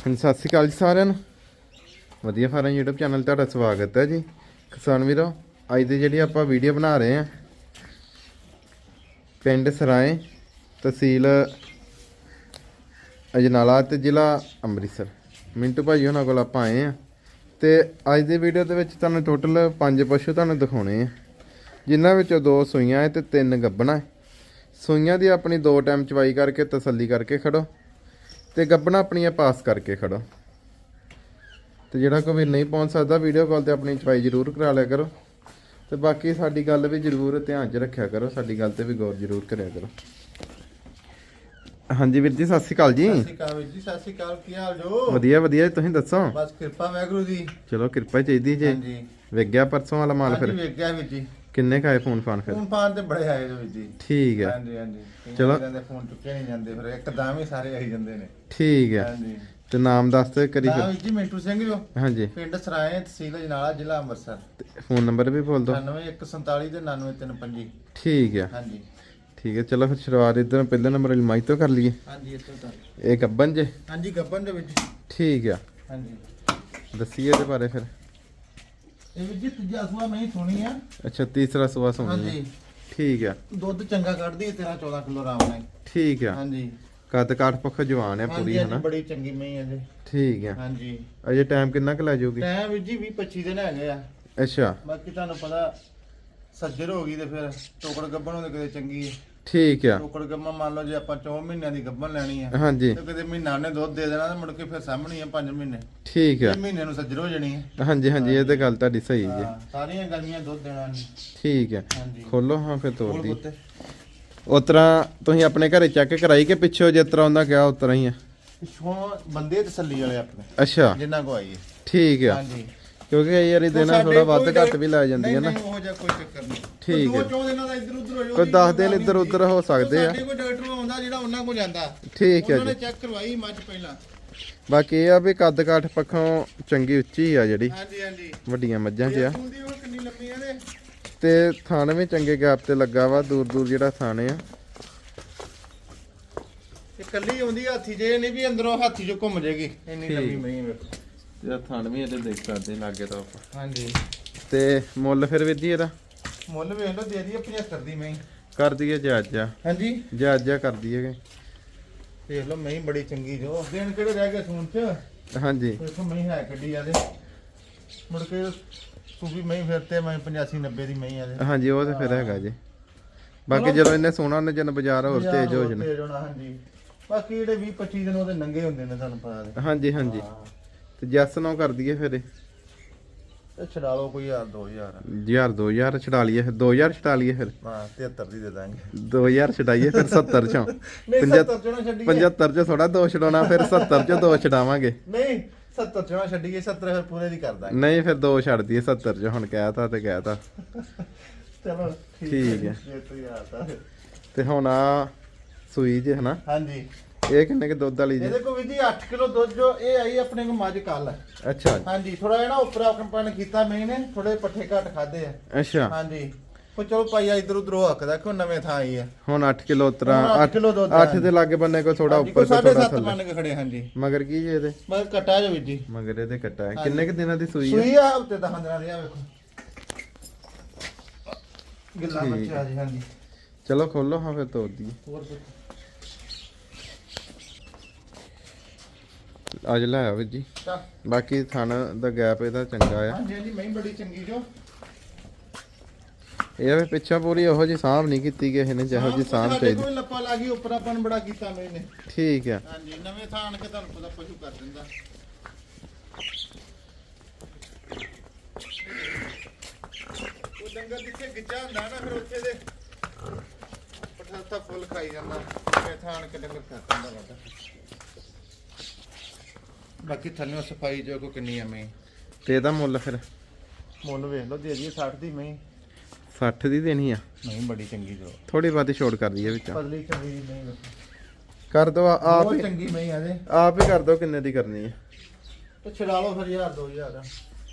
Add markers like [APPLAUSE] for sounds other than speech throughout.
ਹਾਂਜੀ, ਸਤਿ ਸ਼੍ਰੀ ਅਕਾਲ ਜੀ ਸਾਰਿਆਂ ਨੂੰ। ਵਧੀਆ ਫਾਰਮ YouTube ਚੈਨਲ ਤੁਹਾਡਾ ਸਵਾਗਤ ਹੈ ਜੀ। ਕਿਸਾਨ ਵੀਰੋ, ਅੱਜ ਦੀ ਜਿਹੜੀ ਆਪਾਂ ਵੀਡੀਓ ਬਣਾ ਰਹੇ ਹਾਂ, ਪਿੰਡ ਸਰਾਏ ਤਹਿਸੀਲ ਅਜਨਾਲਾ ਤੇ ਜ਼ਿਲ੍ਹਾ ਅੰਮ੍ਰਿਤਸਰ। ਮਿੰਟੂ ਭਾਈ ਉਹਨਾਂ ਕੋਲ ਆਪਾਂ ਆਏ ਆ ਤੇ ਅੱਜ ਦੀ ਵੀਡੀਓ ਦੇ ਵਿੱਚ ਤੁਹਾਨੂੰ ਟੋਟਲ ਪੰਜ ਪਸ਼ੂ ਤੁਹਾਨੂੰ ਦਿਖਾਉਣੇ ਆ। ਜਿਨ੍ਹਾਂ ਵਿੱਚੋਂ ਦੋ ਸੂਈਆਂ ਹੈ ਤੇ ਤਿੰਨ ਗੱਬਣਾ ਹੈ। ਸੂਈਆਂ ਦੀ ਆਪਣੀ ਦੋ ਟਾਈਮ ਚਵਾਈ ਕਰਕੇ ਤਸੱਲੀ ਕਰਕੇ ਖੜੋ। ਤੇ ਗੱਬਣਾ ਆਪਣੀਆਂ ਪਾਸ ਕਰਕੇ ਖੜੋ। ਤੇ ਜਿਹੜਾ ਕੋਈ ਨਹੀਂ ਪਹੁੰਚ ਸਕਦਾ ਵੀਡੀਓ ਕਾਲ ਤੇ ਆਪਣੀ ਚਵਾਈ ਜ਼ਰੂਰ ਕਰਾ ਲਿਆ ਕਰੋ। ਤੇ ਬਾਕੀ ਸਾਡੀ ਗੱਲ ਵੀ ਜ਼ਰੂਰ ਧਿਆਨ 'ਚ ਰੱਖਿਆ ਕਰੋ ਸਾਡੀ ਗੱਲ ਤੇ ਵੀ ਗੌਰ ਜ਼ਰੂਰ ਕਰਿਆ ਕਰੋ। ਹਾਂਜੀ ਵੀਰ ਜੀ ਸਤਿ ਸ਼੍ਰੀ ਅਕਾਲ ਜੀ। ਸਤਿ ਸ਼੍ਰੀ ਅਕਾਲ ਵੀਰ ਜੀ ਸਤਿ ਸ਼੍ਰੀ ਅਕਾਲ ਕੀ ਹਾਲ ਜੋ? ਵਧੀਆ ਵਧੀਆ ਤੁਸੀਂ ਦੱਸੋ? ਬਸ ਕਿਰਪਾ ਵਾਹਿਗੁਰੂ ਦੀ ਚਲੋ ਕਿਰਪਾ ਚਾਹੀਦੀ ਜੀ। ਹਾਂਜੀ। ਗਿਆ ਪਰਸੋਂ ਵਾਲਾ ਮਾਲ ਹਾਂਜੀ ਫਿਰ। ਵੇਖ ਗਿਆ ਵੀਰ ਜੀ। ਕਿੰਨੇ ਕਾਏ ਫੋਨ ਫਾਨ ਫਿਰ? ਫੋਨ ਫਾਨ ਤੇ ਬੜੇ ਆਏ ਜੋ ਵੀਰ ਜੀ। ਠੀਕ ਹੈ। ਹਾਂਜੀ ਹਾਂਜੀ। ਕਈਆਂ ਚਲੋ। ਵੀਰਾਂ ਦੇ ਫੋਨ ਚੁੱਕੇ ਨਹੀਂ ਜਾਂਦੇ ਫਿਰ ਇੱਕਦਮ ਹੀ ਸਾਰੇ ਆਈ ਜਾਂਦੇ ਨੇ। ਠੀਕ ਹੈ। ਹਾਂਜੀ। ਤੇ ਨਾਮ ਦੱਸ ਤੇ ਕਰੀ ਫਿਰ। ਵੀਰ ਜੀ ਮਿੰਟੂ ਸਿੰਘ ਜੋ ਹਾਂਜੀ। ਪਿੰਡ ਸਰਾਏ ਤਹਿਸੀਲ ਜਨਾਲਾ ਜ਼ਿਲ੍ਹਾ ਅੰਮ੍ਰਿਤਸਰ। ਫੋਨ ਨੰਬਰ ਵੀ ਬੋਲ ਦਿਓ। 9147 ਤੇ 99355 ਠੀਕ ਹੈ। ਹਾਂਜੀ। ਠੀਕ ਹੈ ਚਲੋ ਫਿਰ ਸ਼ੁਰੂਆਤ ਇਧਰ ਪਹਿਲੇ ਨੰਬਰ ਇਲਮਾਈ ਤੋਂ ਕਰ ਲਈਏ। ਹਾਂਜੀ ਇੱਥੋਂ ਤੱਕ ਇਹ ਗੱਬਨ ਜੇ। ਹਾਂਜੀ ਗੱਬਨ ਦੇ ਵਿੱਚ। ਠੀਕ ਆ ਹਾਂਜੀ। ਦੱਸੀਏ ਇਹਦੇ ਬਾਰੇ ਫਿਰ। ਇਹ ਵੀਰ ਜੀ ਤੀਜਾ ਸੂਆ ਮੈਂ ਹੀ ਸੁਣੀ ਆ। ਅੱਛਾ ਤੀਸਰਾ ਸੁਆ ਸੁਣੀ ਹੈ ਹਾਂਜੀ। ਠੀਕ ਆ। ਦੁੱਧ ਚੰਗਾ ਕੱਢਦੀ ਹੈ 13 14 ਕਿਲੋ ਆਰਾਮ ਨਾਲ। ਠੀਕ ਆ। ਹਾਂਜੀ। ਕੱਦ ਕਾਠ ਪੱਖ ਜਵਾਨ ਹੈ ਪੂਰੀ ਹਾਂਜੀ ਹਨਾ? ਬੜੀ ਚੰਗੀ ਮਈ ਹੈ ਜੀ ਠੀਕ ਆ। ਹਾਂਜੀ। ਅਜੇ ਟਾਈਮ ਕਿੰਨਾ ਕੁ ਲੈ ਜਾਊਗੀ? ਟਾਈਮ ਵੀਰ ਜੀ 20 25 ਦਿਨ ਹੈਗੇ ਆ। ਅੱਛਾ। ਬਾਕੀ ਤੁਹਾਨੂੰ ਪਤਾ ਸੱਜਰ ਹੋ ਗਈ ਤੇ ਫਿਰ ਟੋਕੜ ਗੱਬਣ ਉਹਦੇ ਕਿਤੇ ਚੰਗੀ ਹੈ ਠੀਕ ਆ। ਟੋਕੜ ਗੱਬਣ ਮੰਨ ਲਓ ਜੇ ਆਪਾਂ 4 ਮਹੀਨਿਆਂ ਦੀ ਗੱਬਣ ਲੈਣੀ ਆ ਹਾਂਜੀ। ਤੇ ਕਿਤੇ ਮਹੀਨਾ ਨੇ ਦੁੱਧ ਦੇ ਦੇਣਾ ਤੇ ਮੁੜ ਕੇ ਫਿਰ ਸਾਹਮਣੇ ਆ 5 ਮਹੀਨੇ। ਠੀਕ ਆ। ਇਹ ਮਹੀਨੇ ਨੂੰ ਸੱਜਰ ਹੋ ਜਾਣੀ ਹੈ ਹਾਂਜੀ ਹਾਂਜੀ ਇਹ ਤੇ ਗੱਲ ਤੁਹਾਡੀ ਸਹੀ ਜੀ ਸਾਰੀਆਂ ਗਰਮੀਆਂ ਦੁੱਧ ਦੇਣਾ ਨਹੀਂ। ਠੀਕ ਆ। ਖੋਲੋ ਹਾਂ ਫਿਰ ਤੋੜ ਦੀ। ਤਰ੍ਹਾਂ ਤੁਸੀਂ ਆਪਣੇ ਘਰੇ ਚੈੱਕ ਕਰਾਈ ਕਿ ਪਿੱਛੋਂ ਜਿਸ ਤਰ੍ਹਾਂ ਹੁੰਦਾ ਗਿਆ ਉਸ ਤਰ੍ਹਾਂ ਹੀ ਆ? ਪਿੱਛੋਂ ਬੰਦੇ ਤਸੱਲੀ ਵਾਲੇ ਆਪਣੇ। ਅੱਛਾ। ਜਿੰਨਾ ਕੋ ਠੀਕ ਆ। ਹਾਂਜੀ। ਕਿਉਂਕਿ ਕਈ ਵਾਰੀ ਦੇਣਾ ਥੋੜਾ ਵੱਧ ਘੱਟ ਵੀ ਲੈ ਜਾਂਦੀ ਹੈ ਨਾ। ਨਹੀਂ, ਨਹੀਂ, ਉਹ ਜਿਹਾ ਕੋਈ ਚੱਕਰ ਨਹੀਂ। ਠੀਕ ਹੈ। ਦੋ ਚੌਂ ਦਿਨਾਂ ਦਾ ਇੱਧਰ ਉੱਧਰ ਹੋ ਜਾਊ ਕੋਈ ਉਹਦੀ 10 ਦਿਨ ਇੱਧਰ ਉੱਧਰ ਹੋ ਸਕਦੇ ਆ। ਸਾਡੇ ਕੋਈ ਡਾਕਟਰ ਆਉਂਦਾ ਜਿਹੜਾ ਉਹਨਾਂ ਕੋਲ ਜਾਂਦਾ। ਠੀਕ ਹੈ ਉਹਨਾਂ ਨੇ ਜੀ ਚੈੱਕ ਕਰਵਾਈ ਮੱਝ ਪਹਿਲਾਂ। ਬਾਕੀ ਇਹ ਆ ਵੀ ਕੱਦ ਕਾਠ ਪੱਖੋਂ ਚੰਗੀ ਉੱਚੀ ਆ ਜਿਹੜੀ। ਹਾਂਜੀ ਹਾਂਜੀ। ਵੱਡੀਆਂ ਮੱਝਾਂ 'ਚ ਆ ਹੁੰਦੀ ਉਹ ਕਿੰਨੀ ਲੰਮੀ ਆ ਨੇ ਤੇ ਥਾਣ ਵੀ ਚੰਗੇ ਗੈਪ ਤੇ ਲੱਗਾ ਵਾ ਦੂਰ ਦੂਰ ਜਿਹੜਾ ਥਾਣ ਆ। ਇਹ ਕੱਲੀ ਆਉਂਦੀ ਹਾਥੀ ਜੇ ਨਹੀਂ ਵੀ ਅੰਦਰੋਂ ਹਾਥੀ ਜੋ ਘੁੰਮ ਜਾਏਗੀ ਇੰਨੀ। ਲੰਮੀ ਮਹੀਂ ਵੇਖੋ ਤੇ ਥਾਣ ਵੀ ਇਹਦੇ ਦੇਖ ਸਕਦੇ ਲਾਗੇ ਤੋਂ ਹਾਂਜੀ। ਤੇ ਮੁੱਲ ਫਿਰ ਵੀਰ ਜੀ ਇਹਦਾ? ਮੁੱਲ ਵੇਖ ਲਓ ਦੇ ਦਈਏ 75 ਦੀ ਮਹੀਂ। ਕਰ ਦਈਏ ਜਾਇਜ਼ਾ। ਹਾਂਜੀ। ਜਾਇਜ਼ਾ ਕਰ ਦਈਏ ਦੇਖ ਲਓ ਮਹੀਂ ਬੜੀ ਚੰਗੀ ਜੋ। ਦਿਨ ਕਿਹੜੇ ਰਹਿ ਗਏ ਸੂਣ ਚ? ਹਾਂਜੀ। ਦੇਖੋ ਮਹੀਂ ਹੈ ਕੱਢੀ ਆਦੇ ਮੁੜ ਕੇ ਸੂਬੀ ਮਹੀਂ ਫਿਰਤੇ ਮੈਂ 85 90 ਦੀ ਮਹੀਂ ਆਦੇ ਹਾਂਜੀ ਉਹ ਤੇ ਫਿਰ ਹੈਗਾ ਜੀ। ਬਾਕੀ ਜਦੋਂ ਇਹਨੇ ਸੋਨਾ ਉਹਨੇ ਜਨ ਬਾਜ਼ਾਰ ਹੋਰ ਤੇਜ਼ ਹੋ ਜਾਣਾ। ਹਾਂਜੀ। ਬਾਕੀ ਜਿਹੜੇ 20 25 ਦਿਨ ਉਹਦੇ ਨੰਗੇ ਹੁੰਦੇ ਨੇ ਤੁਹਾਨੂੰ ਪਤਾ ਹਾਂਜੀ ਹਾਂਜੀ। ਤੇ ਜੈਸ ਨੋ ਕਰ ਦਈਏ ਫਿਰ ਇਹ? ਇਹ ਛਡਾ ਲਓ ਕੋਈ ਯਾਰ 2000 ਹਜ਼ਾਰ। 2000 ਛਡਾ ਲਈਏ ਫਿਰ 2000 ਛਡਾ ਲਈਏ ਫਿਰ। ਹਾਂ 73 ਦੀ ਦੇ ਦਾਂਗੇ। 2000 ਛਡਾਈਏ ਫਿਰ 70 ਚੋਂ। [LAUGHS] ਨਹੀਂ ਪੰਜਾ- 70 ਚੋਂ ਨਾ ਛੱਡੀਏ। 75 ਚ ਥੋੜਾ ਦੋ ਛਡਾਉਣਾ ਫਿਰ 70 ਚ ਦੋ ਛਡਾਵਾਂਗੇ। ਨਹੀਂ 70 ਚੋਂ ਨਾ ਛੱਡੀਏ 70 ਫਿਰ ਪੂਰੇ ਦੀ ਕਰ ਦਾਂਗੇ। ਨਹੀਂ ਫਿਰ ਦੋ ਛੱਡ ਦਈਏ 70 ਚ ਹੁਣ ਕਹਿਤਾ ਤੇ ਕਹਿਤਾ [LAUGHS] ਚਲੋ ਠੀਕ ਹੈ। ਜੇ ਤੁਸੀਂ ਤੇ ਹੁਣ ਆ ਸੂਈ ਜੇ ਹਨਾ? ਹਾਂਜੀ। ਇਹ ਕਿੰਨੇ ਕੇ ਦੁੱਧ ਵਾਲੀ ਜੀ? ਇਹਦੇ ਕੋਲ ਵੀ ਜੀ 8 ਕਿਲੋ ਦੁੱਧ ਜੋ ਇਹ ਆਈ ਆਪਣੇ ਕੋਲ ਮੱਝ ਕੱਲ। ਅੱਛਾ। ਹਾਂਜੀ ਥੋੜਾ ਜਿਹਾ ਨਾ ਉੱਪਰ ਆਪਣ ਕੀਤਾ ਮੈਂ ਨੇ ਥੋੜੇ ਪੱਠੇ ਘੱਟ ਖਾਦੇ ਆ। ਅੱਛਾ। ਹਾਂਜੀ। ਉਹ ਚਲੋ ਪਾਈਆ ਇਧਰ ਉਧਰ ਹੱਕਦਾ ਕਿ ਨਵੇਂ ਥਾਂ ਆਈ ਆ। ਹੁਣ 8 ਕਿਲੋ ਉਤਰਾ ਹੁਣ ਅੱਠ 8 ਕਿਲੋ ਦੁੱਧ 8 ਦੇ ਲਾਗੇ ਬੰਨੇ ਕੋ ਥੋੜਾ ਉੱਪਰ ਕੋ ਸਾਢੇ ਥੋੜਾ ਥੱਲੇ। ਮੰਨ ਕੇ ਖੜੇ ਹਾਂਜੀ। ਮਗਰ ਕੀ ਜੀ ਇਹਦੇ? ਬਸ ਕਟਾ ਜੋ ਜੀ। ਮਗਰ ਇਹਦੇ ਕੱਟਾ ਹੈ। ਕਿੰਨੇ ਕ ਦਿਨਾਂ ਦੀ ਸੂਈ ਹੈ ਸੂਈ ਆ ਉੱਤੇ ਦਹਾਂ ਦਿਨਾਂ ਦੀ ਆ ਵੇਖੋ। ਗਿੱਲਾ ਬੱਚਾ ਜੀ ਹਾਂਜੀ। ਚਲੋ ਖੋਲੋ ਹਾਂ ਫਿਰ ਤੋੜ ਦਈਏ ਹੋਰ ਅੱਜ ਲੈ ਆਓ ਵੀਰ ਜੀ। ਬਾਕੀ ਥਣ ਦਾ ਗੈਪ ਇਹਦਾ ਚੰਗਾ ਆ। ਹਾਂਜੀ ਹਾਂਜੀ ਮੈਂ ਬੜੀ ਚੰਗੀ ਜੋ। ਇਹ ਵੀ ਪਿੱਛਾ ਪੂਰੀ ਉਹੋ ਜੀ ਸਾਂਭ ਨਹੀਂ ਕੀਤੀ ਕਿਸੇ ਨੇ ਜਿਹੋ ਜੀ ਸਾਂਭ ਚਾਹੀਦੀ। ਕੋਈ ਲੱਪਾ ਲਾ ਗਈ ਉੱਪਰ ਆਪਾਂ ਨੂੰ ਬੜਾ ਕੀਤਾ ਮੈਨੇ ਠੀਕ ਆ। ਹਾਂਜੀ ਨਵੇਂ ਥਾਂ ਆਣ ਕੇ ਤੁਹਾਨੂੰ ਪਤਾ ਪਸ਼ੂ ਕਰ ਦਿੰਦਾ। ਉਹ ਡੰਗਰ ਜਿੱਥੇ ਗਿੱਜਾ ਹੁੰਦਾ ਨਾ ਫਿਰ ਉੱਥੇ ਦੇ ਪਠਾਤਾ ਫੁੱਲ ਖਾਈ ਜਾਂਦਾ। ਨਵੇਂ ਥਾਂ ਆਣ ਕੇ ਡੰਗਰ ਕਰ ਦਿੰਦਾ ਵਾਦਾ ਬਾਕੀ ਥੱਲੇ ਸਫ਼ਾਈ ਜੋ ਕੋ ਕਿੰਨੀ ਮੈਂ ਤੇ ਇਹਦਾ ਮੁੱਲ ਫਿਰ? ਮੁੱਲ ਵੇਖ ਲਓ ਦੇ ਦਈਏ 60 ਦੀ ਮੈਂ 60 ਦੀ ਦੇਣੀ ਆ? ਨਹੀਂ ਬੜੀ ਚੰਗੀ ਜੋ ਥੋੜੀ ਬਾਤੀ ਛੋੜ ਕਰ ਦਈਏ ਵਿੱਚੋਂ। ਪਤਲੀ ਚੰਗੀ ਨਹੀਂ ਕਰ ਦੋ ਆਪ ਹੀ ਚੰਗੀ ਮੈਂ ਆ ਦੇ ਆਪ ਹੀ ਕਰ ਦੋ ਕਿੰਨੇ ਦੀ ਕਰਨੀ ਹੈ ਤੇ ਛਡਾ ਲਓ ਫਿਰ 1000 2000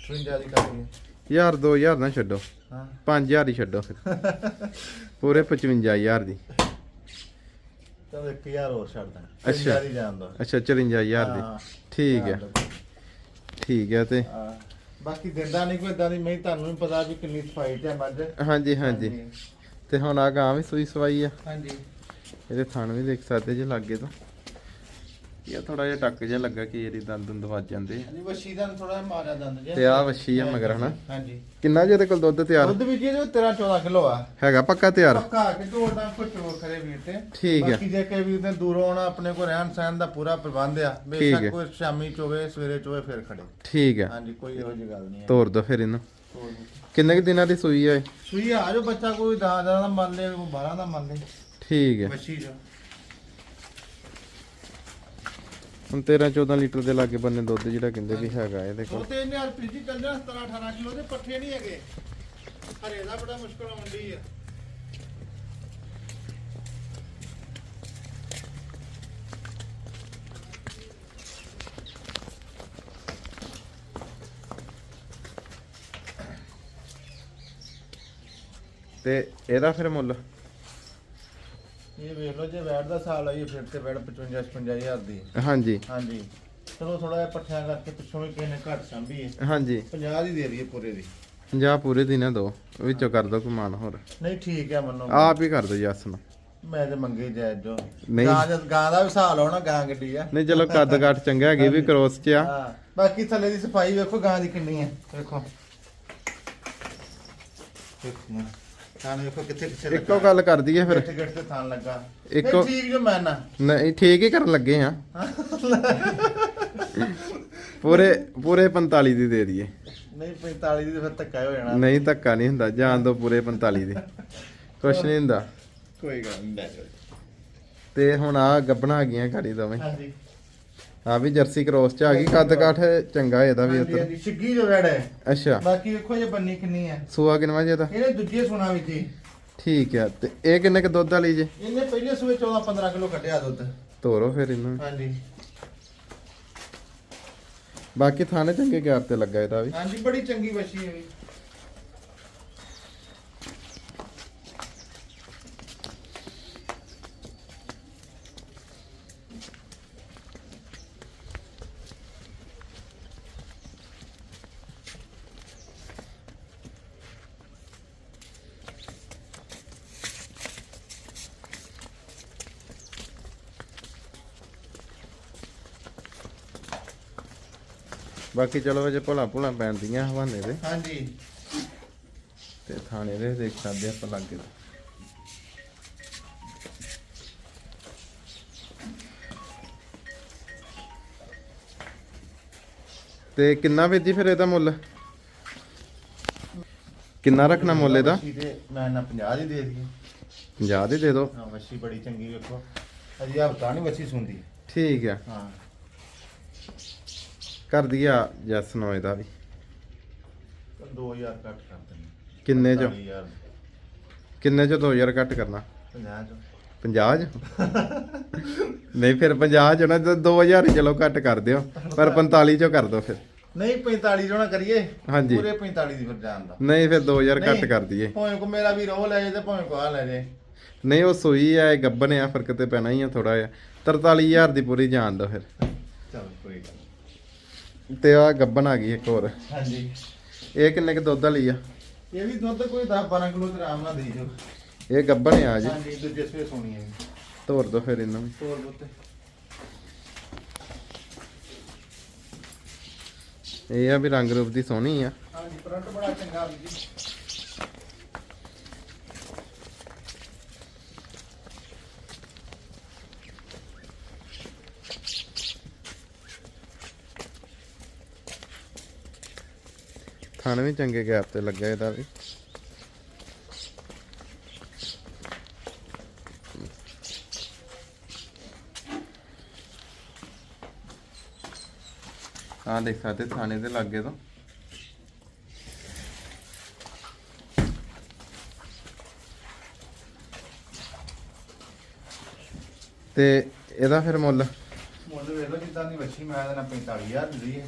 53 ਦੀ ਕਰ ਦਈਏ। ਯਾਰ 2000 ਨਾ ਛੱਡੋ। ਹਾਂ। 5000 ਹੀ ਛੱਡੋ ਫਿਰ। ਪੂਰੇ 55000 ਦੀ। ਚਲ 1000 ਹੋਰ ਛੱਡ ਦਾਂ ਅੱਛਾ। ਦੀ ਜਾਣ ਦੋ। ਅੱਛਾ 54000 ਦੀ। ਹਾਂ। ਠੀਕ ਹੈ। ਠੀਕ ਹੈ ਤੇ। ਬਾਕੀ ਦਿੰਦਾ ਨਹੀਂ ਕੋਈ ਇਦਾਂ ਦੀ ਮੈਂ ਤੁਹਾਨੂੰ ਵੀ ਪਤਾ ਵੀ ਕਿੰਨੀ ਸਫ਼ਾਈ ਤੇ ਮੱਝ। ਹਾਂਜੀ ਹਾਂਜੀ। ਤੇ ਹੁਣ ਆ ਗਾਂ ਵੀ ਸੂਈ ਸਵਾਈ ਆ। ਹਾਂਜੀ। ਇਹਦੇ ਥਣ ਵੀ ਦੇਖ ਸਕਦੇ ਜੇ ਲੱਗੇ ਤੋਂ। ਇਹ ਥੋੜਾ ਜਿਹਾ ਟੱਕ ਜਿਹਾ ਲੱਗਾ ਕਿ ਇਹਦੀ ਦੰਦ ਦੁੰਦ ਵੱਜ ਜਾਂਦੇ ਆ। ਹਾਂਜੀ ਵਸ਼ੀ ਦਾ ਥੋੜਾ ਮਾਰਿਆ ਦੰਦ ਜਿਹਾ। ਤੇ ਆ ਵੱਛੀ ਆ ਮਗਰ ਹਨਾ? ਹਾਂਜੀ। ਕਿੰਨਾ ਜੇ ਇਹਦੇ ਕੋਲ ਦੁੱਧ ਤਿਆਰ? ਦੁੱਧ ਵੀ ਜੀ 13 14 ਕਿਲੋ ਆ। ਹੈਗਾ ਪੱਕਾ ਤਿਆਰ? ਪੱਕਾ ਕਿ ਢੋਲਦਾ ਕੁਝ ਚੋਰ ਕਰੇ ਵੀਰ ਤੇ। ਠੀਕ ਹੈ ਬਾਕੀ ਜੇ ਕਿ ਵੀਰ ਨੇ ਦੂਰੋਂ ਆਉਣਾ ਆਪਣੇ ਕੋਲ ਰਹਿਣ ਸਹਿਣ ਦਾ ਪੂਰਾ ਪ੍ਰਬੰਧ ਆ। ਬੇਸ਼ੱਕ ਕੋਈ ਸ਼ਾਮੀ ਚੋਵੇ ਸਵੇਰੇ ਚੋਵੇ ਫਿਰ ਖੜੇ। ਠੀਕ ਹੈ ਹਾਂਜੀ ਕੋਈ ਇਹੋ ਜਿਹੀ ਗੱਲ ਨਹੀਂ ਹੈ ਤੋਰ ਦੋ ਫਿਰ ਇਹਨੂੰ। ਕਿੰਨੇ ਕੁ ਦਿਨਾਂ ਦੀ ਸੂਈ ਆ ਇਹ? ਸੂਈ ਆ ਜੋ ਬੱਚਾ ਕੋਈ 10 ਦਾ ਮੰਨ ਲੇ ਕੋਈ 12 ਦਾ ਮੰਨ ਲੇ। ਠੀਕ ਹੈ ਮੱਛੀ ਜੋ ਹੁਣ 13 14 ਲੀਟਰ ਦੇ ਲਾਗੇ ਬੰਨੇ ਦੁੱਧ ਜਿਹੜਾ ਕਹਿੰਦੇ ਵੀ ਹੈਗਾ ਇਹਦੇ ਕੋਲ। ਤੇ ਇਹਨੇ ਆਰਪੀਜੀ ਚੱਲ ਜਾਣਾ 17 18 ਕਿਲੋ ਦੇ ਪੱਠੇ ਨਹੀਂ ਹੈਗੇ। ਹਰੇ ਦਾ ਬੜਾ ਮੁਸ਼ਕਲ ਆਉਂਦੀ ਆ। ਤੇ ਇਹਦਾ ਫਿਰ ਮੁੱਲ? ਇਹ ਵੇਖ ਲਓ ਜੇ ਵੈਟ ਦਾ ਸਾਲ ਆਈ ਫਿਰ ਤੇ ਵੈਟ 55 55000 ਦੀ ਹੈ। ਹਾਂਜੀ। ਹਾਂਜੀ। ਚਲੋ ਥੋੜਾ ਜਿਹਾ ਪੱਠਿਆਂ ਕਰਕੇ ਪਿੱਛੋਂ ਵੀ ਕਿਸੇ ਨੇ ਘੱਟ ਸੰਭੀ ਹੈ ਹਾਂਜੀ। 50 ਦੀ ਦੇ ਦਈਏ ਪੂਰੇ ਦੀ। 50 ਪੂਰੇ ਦਿਨਾਂ ਦੋ ਵਿੱਚੋਂ ਕਰ ਦੋ ਕਮਾਨ ਹੋਰ। ਨਹੀਂ ਠੀਕ ਹੈ ਮੰਨੋ ਆਪ ਹੀ ਕਰ ਦੋ ਨੂੰ। ਮੈਂ ਤੇ ਮੰਗੇ ਜਾਇਜ਼ ਜੋ। ਨਹੀਂ। ਗਾਂ ਜਦ ਗਾਂ ਦਾ ਵੀ ਹਿਸਾਬ ਲਾਉਣਾ ਗਾਂ ਗੱਡੀ ਆ। ਨਹੀਂ ਚਲੋ ਕੱਦ ਕਾਠ ਚੰਗਾ ਹੈਗੀ ਵੀ ਕ੍ਰੋਸ ਚ ਆ। ਹਾਂ। ਬਾਕੀ ਥੱਲੇ ਦੀ ਸਫ਼ਾਈ ਵੇਖੋ ਗਾਂ ਦੀ ਕਿੰਨੀ ਹੈ। ਵੇਖੋ। ਵੇਖੋ ਥਾਂ ਵੇਖੋ ਕਿੱਥੇ ਕਿੱਥੇ ਇੱਕੋ ਗੱਲ ਕਰ ਦਈਏ ਫਿਰ। ਫਿਰ ਗਿੱਟ ਤੇ ਥਾਂ ਲੱਗਾ। ਇੱਕੋ- ਠੀਕ ਜੋ ਮੈਂ ਨਾ। ਨਹੀਂ ਠੀਕ ਹੀ ਕਰਨ ਲੱਗੇ ਆ ਪੂਰੇ ਪੂਰੇ 45 ਦੀ ਦੇ ਦਈਏ। ਨਹੀਂ 45 ਦੀ ਫਿਰ ਧੱਕਾ ਹੀ ਜਾਣਾ। ਨਹੀਂ ਧੱਕਾ ਨਹੀਂ ਹੁੰਦਾ। ਜਾਣ ਦੋ ਪੂਰੇ 45 ਦੀ। ਕੁਛ ਨਹੀਂ ਹੁੰਦਾ। ਕੋਈ ਗੱਲ ਨਹੀਂ ਤੇ ਹੁਣ ਆ ਗੱਬਣਾ ਆ ਗਈਆਂ ਘੜੀ ਦੋਵੇਂ। ਹਾਂਜੀ। ਆ ਵੀ ਜਰਸੀ ਕ੍ਰੋਸ ਚ ਆ ਗਈ ਕੱਦ ਕਾਠ ਚੰਗਾ ਇਹਦਾ ਵੀ ਹਾਂਜੀ, ਉੱਤਰ ਹਾਂਜੀ, ਛਿੱਗੀ ਜੋ ਵੈੜ ਹੈ। ਅੱਛਾ। ਬਾਕੀ ਵੇਖੋ ਜੇ ਬੰਨੀ ਕਿੰਨੀ ਹੈ। ਸੂਆ ਕਿਨਵਾ ਜੇ ਦਾ ਇਹਨੇ ਦੂਜੇ ਸੁਣਾ ਵਿੱਚ ਹੀ। ਠੀਕ ਆ ਤੇ ਇਹ ਕਿੰਨੇ ਕ ਦੁੱਧ ਵਾਲੀ ਜੇ? ਇਹਨੇ ਪਹਿਲੇ ਸੂਏ 14 15 ਕਿਲੋ ਕੱਢਿਆ ਦੁੱਧ। ਤੋਰੋ ਫਿਰ ਇਹਨੂੰ। ਹਾਂਜੀ। ਬਾਕੀ ਥਾਣੇ ਚੰਗੇ ਗੈਪ ਤੇ ਲੱਗਾ ਇਹਦਾ ਵੀ। ਹਾਂਜੀ ਬੜੀ ਚੰਗੀ ਬੱਚੀ ਹੈ ਵੀ। ਬਾਕੀ ਚਲੋ ਅਜੇ ਭੁਲਾ ਭੁਲਾ ਪੈਂਦੀਆਂ ਹਵਾਨੇ ਦੇ। ਹਾਂਜੀ। ਤੇ ਥਾਣੇ ਦੇ ਦੇਖ ਸਕਦੇ ਆਪਾਂ ਲੱਗੇ ਤੇ ਕਿੰਨਾ ਵੇਚੀ ਫਿਰ ਇਹਦਾ ਮੁੱਲ? ਕਿੰਨਾ ਰੱਖਣਾ ਮੁੱਲ ਇਹਦਾ? ਤੇ ਮੈਂ ਨਾ 50 ਦੀ ਦੇ ਦਈਏ। 50 ਦੇ ਦੇ ਦਿਓ ਹਾਂ ਬੱਚੀ ਬੜੀ ਚੰਗੀ ਵੇਖੋ। ਅਜੀ ਬਤਾ ਨਹੀਂ ਬੱਚੀ ਸੁਣਦੀ ਠੀਕ ਆ। ਹਾਂ। ਕਰ ਦਿਆ ਜਸ ਨੋ ਇਹਦਾ ਵੀ? 2000 ਘੱਟ ਕਰ ਦਿੰਦੇ। ਕਿੰਨੇ ਚੋਂ? 45000 ਕਿੰਨੇ ਚੋਂ 2000 ਘੱਟ ਕਰਨਾ? 50 ਚੋਂ। 50 ਚ? ਨਹੀਂ ਫਿਰ 50 ਚ ਨਾ 2000 ਚਲੋ ਘੱਟ ਕਰ ਦਿਓ। ਪਰ 45 ਚੋਂ ਕਰ ਦਿਓ ਫਿਰ। ਨਹੀਂ 45 ਜੋ ਨਾ ਕਰੀਏ। ਹਾਂਜੀ। ਪੂਰੇ 45 ਦੀ ਫਿਰ ਜਾਣ ਦਾ। ਨਹੀਂ ਫਿਰ 2000 ਘੱਟ ਨਹੀਂ, ਕਰ ਦਈਏ। ਭਾਵੇਂ ਕੋ ਮੇਰਾ ਵੀ ਰੋ ਲੈ ਜੇ ਤੇ ਭਾਵੇਂ ਕੋ ਆ ਲੈ ਜੇ ਨਹੀਂ ਉਹ ਸੂਈ ਆ ਇਹ ਗੱਬਨ ਆ ਫ਼ਰਕ ਤੇ ਪੈਣਾ ਹੀ ਆ ਥੋੜਾ ਜਿਹਾ। 43000 ਦੀ ਪੂਰੀ ਜਾਣ ਦੋ ਫਿਰ। ਚਲ ਕੋਈ ਗੱਲ ਨੀ। ਤੇ ਆ ਗੱਬਨ ਆ ਗਈ ਇੱਕ ਹੋਰ। ਹਾਂਜੀ। ਇਹ ਕਿੰਨੇ ਕ ਦੁੱਧ ਵਾਲੀ ਆ? ਇਹ ਵੀ ਦੁੱਧ ਕੋਈ 10 12 ਕਿਲੋ ਤੇ ਆਰਾਮ ਨਾਲ ਦੇ ਜੋ ਇਹ ਗੱਬਨ ਆ ਜੀ। ਹਾਂਜੀ ਦੂਜੇ ਸਵੇ ਸੋਣੀ ਹੈ ਤੋਰ ਦੋ ਫਿਰ ਇਹਨੂੰ ਵੀ। ਤੋਰ ਬੁੱਤੇ ਇਹ ਆ ਵੀ ਰੰਗ ਰੂਪ ਦੀ ਸੋਹਣੀ ਆ। ਹਾਂਜੀ ਪ੍ਰਿੰਟ ਬੜਾ ਚੰਗਾ ਵੀ ਜੀ। ਥਣ ਵੀ ਚੰਗੇ ਗੈਪ ਤੇ ਲੱਗਾ ਇਹਦਾ ਵੀ। ਆ ਦੇਖ ਸਕਦੇ ਥਾਣੇ ਦੇ ਲੱਗੇ ਤੋਂ। ਤੇ ਇਹਦਾ ਫਿਰ ਮੁੱਲ? ਮੁੱਲ ਵੇਖ ਲਓ ਜਿੱਦਾਂ ਦੀ ਵੱਛੀ, ਮੈਂ ਇਹਦਾ 45000 ਦਿੰਦੀ ਹੈ।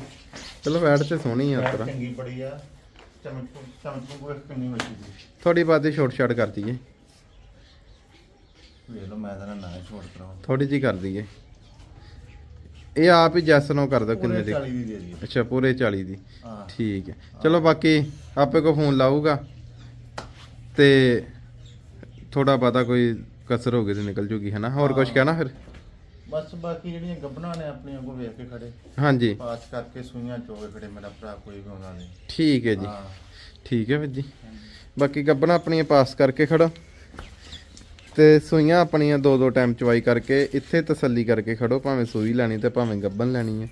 ਚਲੋ ਵੈਟ ਤੇ ਸੋਹਣੀ ਆ ਉਤਰਾ ਚੰਗੀ ਬੜੀ ਆ। ਚਮਚ ਨੂੰ ਵੇਖ ਕਿੰਨੀ ਥੋੜੀ ਬਾਤੀ ਛੋਟ ਛਾਟ ਕਰ ਦਈਏ। ਵੇਖ ਲਓ ਮੈਂ ਇਹਦਾ ਨਾ ਛੋੜ ਕਰਾਉਂ। ਥੋੜੀ ਜੀ ਕਰ ਦਈਏ। ਇਹ ਆਪ ਹੀ ਜੈਸ ਨੂੰ ਕਰ ਦੋ ਕਿੰਨੇ ਦੀ। 40 ਦੀ ਦੇ ਦਈਏ। ਅੱਛਾ ਪੂਰੇ 40 ਦੀ। ਹਾਂ। ਠੀਕ ਹੈ। ਚਲੋ ਬਾਕੀ ਆਪੇ ਕੋ ਫੋਨ ਲਾਊਗਾ। ਤੇ ਥੋੜਾ ਪਤਾ ਕੋਈ ਕਸਰ ਹੋ ਗਈ ਤੇ ਨਿਕਲ ਜੂਗੀ ਹਨਾ ਹੋਰ ਕੁਝ ਕਹਿਣਾ ਫਿਰ? ਬਸ ਬਾਕੀ ਜਿਹੜੀਆਂ ਗੱਬਣਾ ਨੇ ਆਪਣੀਆਂ ਕੋ ਵੇਖ ਕੇ ਖੜੇ। ਹਾਂਜੀ। ਪਾਸ ਕਰਕੇ ਸੂਈਆਂ ਚੋਵੇ ਖੜੇ ਮੇਰਾ ਭਰਾ ਕੋਈ ਵੀ ਆਉਂਦਾ ਨਹੀਂ। ਠੀਕ ਹੈ ਜੀ। ਹਾਂ। ਠੀਕ ਹੈ ਵੀਰ ਜੀ। ਬਾਕੀ ਗੱਬਣਾ ਆਪਣੀਆਂ ਪਾਸ ਕਰਕੇ ਖੜੋ। ਤੇ ਸੂਈਆਂ ਆਪਣੀਆਂ ਦੋ ਦੋ ਟਾਈਮ ਚਵਾਈ ਕਰਕੇ ਇੱਥੇ ਤਸੱਲੀ ਕਰਕੇ ਖੜੋ ਭਾਵੇਂ ਸੂਈ ਲੈਣੀ ਤੇ ਭਾਵੇਂ ਗੱਬਨ ਲੈਣੀ ਹੈ।